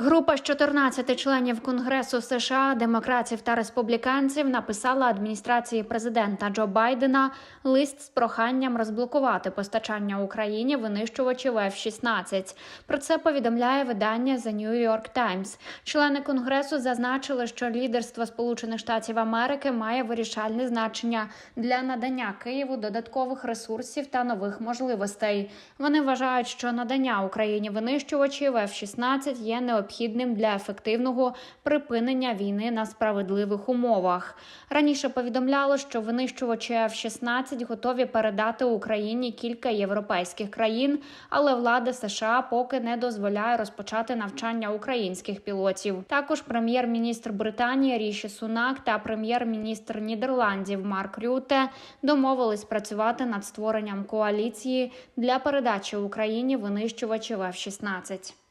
Група з 14 членів Конгресу США, демократів та республіканців написала адміністрації президента Джо Байдена лист з проханням розблокувати постачання Україні винищувачів F-16. Про це повідомляє видання The New York Times. Члени конгресу зазначили, що лідерство Сполучених Штатів Америки має вирішальне значення для надання Києву додаткових ресурсів та нових можливостей. Вони вважають, що надання Україні винищувачів F-16 є необхідним для ефективного припинення війни на справедливих умовах. Раніше повідомляло, що винищувачі F-16 готові передати Україні кілька європейських країн, але влада США поки не дозволяє розпочати навчання українських пілотів. Також прем'єр-міністр Британії Ріші Сунак та прем'єр-міністр Нідерландів Марк Рюте домовились працювати над створенням коаліції для передачі Україні винищувачів F-16.